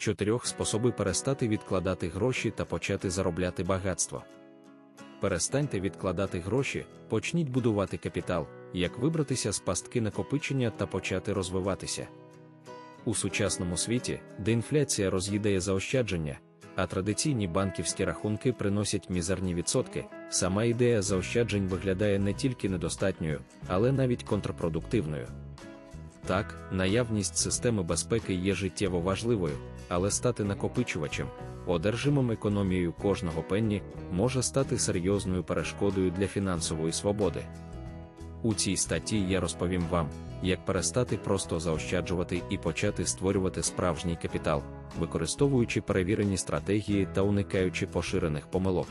Чотирьох способи перестати відкладати гроші та почати заробляти багатство. Перестаньте відкладати гроші, почніть будувати капітал, як вибратися з пастки накопичення та почати розвиватися. У сучасному світі, де інфляція роз'їдає заощадження, а традиційні банківські рахунки приносять мізерні відсотки, сама ідея заощаджень виглядає не тільки недостатньою, але навіть контрпродуктивною. Так, наявність системи безпеки є життєво важливою, але стати накопичувачем, одержимим економією кожного пенні, може стати серйозною перешкодою для фінансової свободи. У цій статті я розповім вам, як перестати просто заощаджувати і почати створювати справжній капітал, використовуючи перевірені стратегії та уникаючи поширених помилок.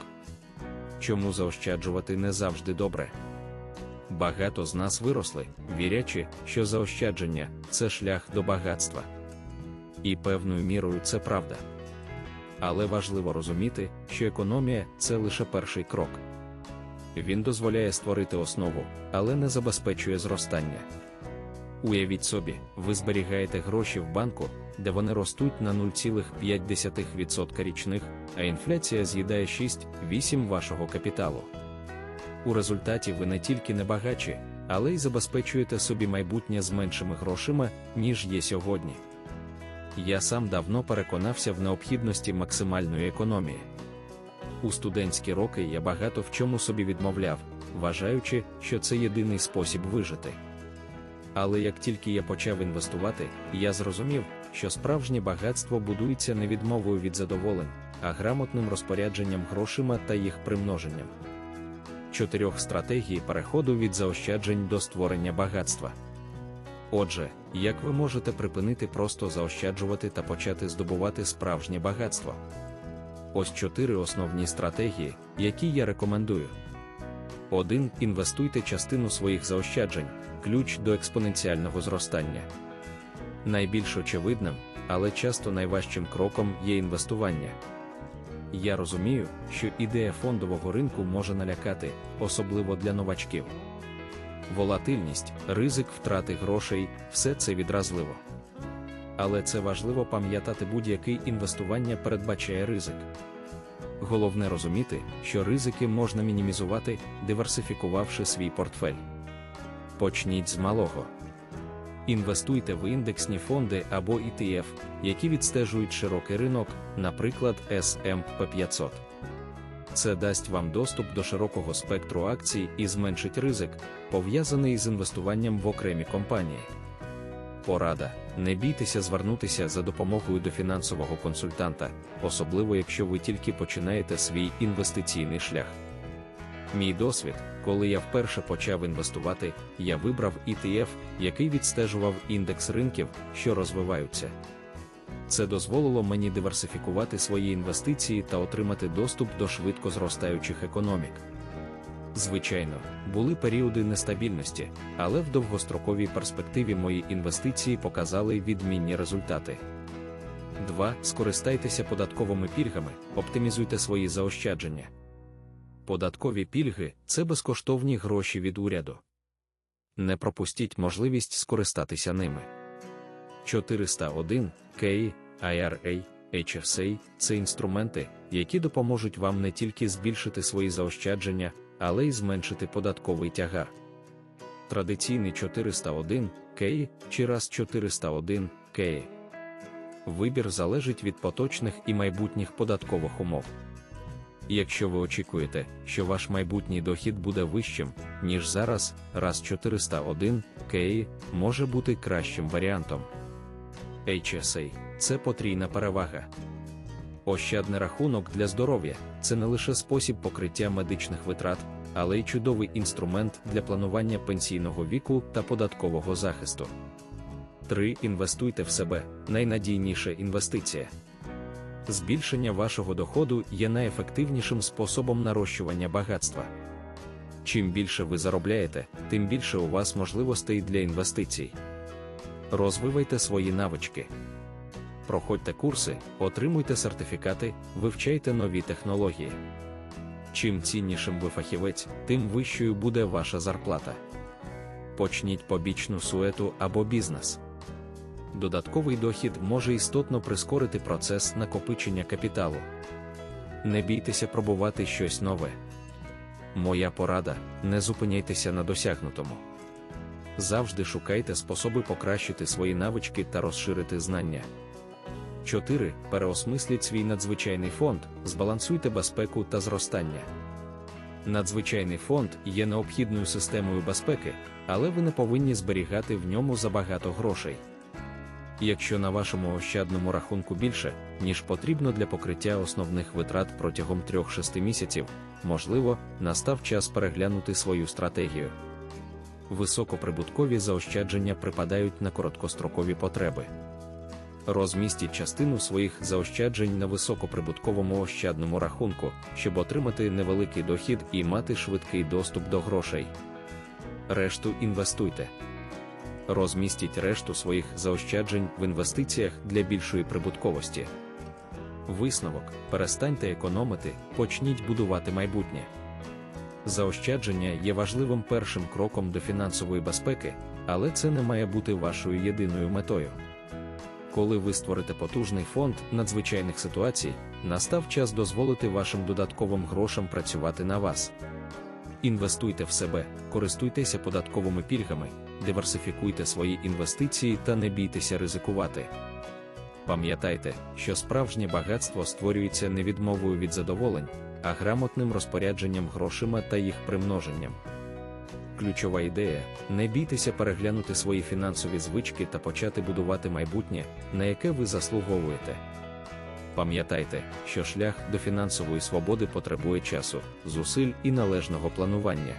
Чому заощаджувати не завжди добре? Багато з нас виросли, вірячи, що заощадження це шлях до багатства. І певною мірою це правда. Але важливо розуміти, що економія це лише перший крок. Він дозволяє створити основу, але не забезпечує зростання. Уявіть собі, ви зберігаєте гроші в банку, де вони ростуть на 0,5% річних, а інфляція з'їдає 6-8 вашого капіталу. У результаті ви не тільки не багачі, але й забезпечуєте собі майбутнє з меншими грошима, ніж є сьогодні. Я сам давно переконався в необхідності максимальної економії. У студентські роки я багато в чому собі відмовляв, вважаючи, що це єдиний спосіб вижити. Але як тільки я почав інвестувати, я зрозумів, що справжнє багатство будується не відмовою від задоволень, а грамотним розпорядженням грошима та їх примноженням. Чотирьох стратегій переходу від заощаджень до створення багатства. Отже, як ви можете припинити просто заощаджувати та почати здобувати справжнє багатство? Ось чотири основні стратегії, які я рекомендую. 1. Інвестуйте частину своїх заощаджень, ключ до експоненціального зростання. Найбільш очевидним, але часто найважчим кроком є інвестування. Я розумію, що ідея фондового ринку може налякати, особливо для новачків. Волатильність, ризик втрати грошей все це відразливо. Але це важливо пам'ятати будь-яке інвестування передбачає ризик. Головне розуміти, що ризики можна мінімізувати, диверсифікувавши свій портфель. Почніть з малого. Інвестуйте в індексні фонди або ETF, які відстежують широкий ринок, наприклад, S&P 500. Це дасть вам доступ до широкого спектру акцій і зменшить ризик, пов'язаний з інвестуванням в окремі компанії. Порада: не бійтеся звернутися за допомогою до фінансового консультанта, особливо якщо ви тільки починаєте свій інвестиційний шлях. Мій досвід, коли я вперше почав інвестувати, я вибрав ETF, який відстежував індекс ринків, що розвиваються. Це дозволило мені диверсифікувати свої інвестиції та отримати доступ до швидко зростаючих економік. Звичайно, були періоди нестабільності, але в довгостроковій перспективі мої інвестиції показали відмінні результати. 2. Скористайтеся податковими пільгами, оптимізуйте свої заощадження. Податкові пільги це безкоштовні гроші від уряду. Не пропустіть можливість скористатися ними. 401 K, IRA, HSA – це інструменти, які допоможуть вам не тільки збільшити свої заощадження, але й зменшити податковий тягар. Традиційний 401 K чи раз 401 K. Вибір залежить від поточних і майбутніх податкових умов. Якщо ви очікуєте, що ваш майбутній дохід буде вищим, ніж зараз, раз 401 K може бути кращим варіантом. HSA це потрійна перевага. Ощадний рахунок для здоров'я це не лише спосіб покриття медичних витрат, але й чудовий інструмент для планування пенсійного віку та податкового захисту. 3. Інвестуйте в себе найнадійніша інвестиція. Збільшення вашого доходу є найефективнішим способом нарощування багатства. Чим більше ви заробляєте, тим більше у вас можливостей для інвестицій. Розвивайте свої навички. Проходьте курси, отримуйте сертифікати, вивчайте нові технології. Чим ціннішим ви фахівець, тим вищою буде ваша зарплата. Почніть побічну суету або бізнес. Додатковий дохід може істотно прискорити процес накопичення капіталу. Не бійтеся пробувати щось нове. Моя порада не зупиняйтеся на досягнутому. Завжди шукайте способи покращити свої навички та розширити знання. 4. Переосмисліть свій надзвичайний фонд, збалансуйте безпеку та зростання. Надзвичайний фонд є необхідною системою безпеки, але ви не повинні зберігати в ньому забагато грошей. Якщо на вашому ощадному рахунку більше, ніж потрібно для покриття основних витрат протягом 3-6 місяців, можливо, настав час переглянути свою стратегію. Високоприбуткові заощадження припадають на короткострокові потреби. Розмістіть частину своїх заощаджень на високоприбутковому ощадному рахунку, щоб отримати невеликий дохід і мати швидкий доступ до грошей. Решту інвестуйте. Розмістіть решту своїх заощаджень в інвестиціях для більшої прибутковості. Висновок: перестаньте економити, почніть будувати майбутнє. Заощадження є важливим першим кроком до фінансової безпеки, але це не має бути вашою єдиною метою. Коли ви створите потужний фонд надзвичайних ситуацій, настав час дозволити вашим додатковим грошам працювати на вас. Інвестуйте в себе, користуйтеся податковими пільгами, диверсифікуйте свої інвестиції та не бійтеся ризикувати. Пам'ятайте, що справжнє багатство створюється не відмовою від задоволень, а грамотним розпорядженням грошима та їх примноженням. Ключова ідея не бійтеся переглянути свої фінансові звички та почати будувати майбутнє, на яке ви заслуговуєте. Пам'ятайте, що шлях до фінансової свободи потребує часу, зусиль і належного планування.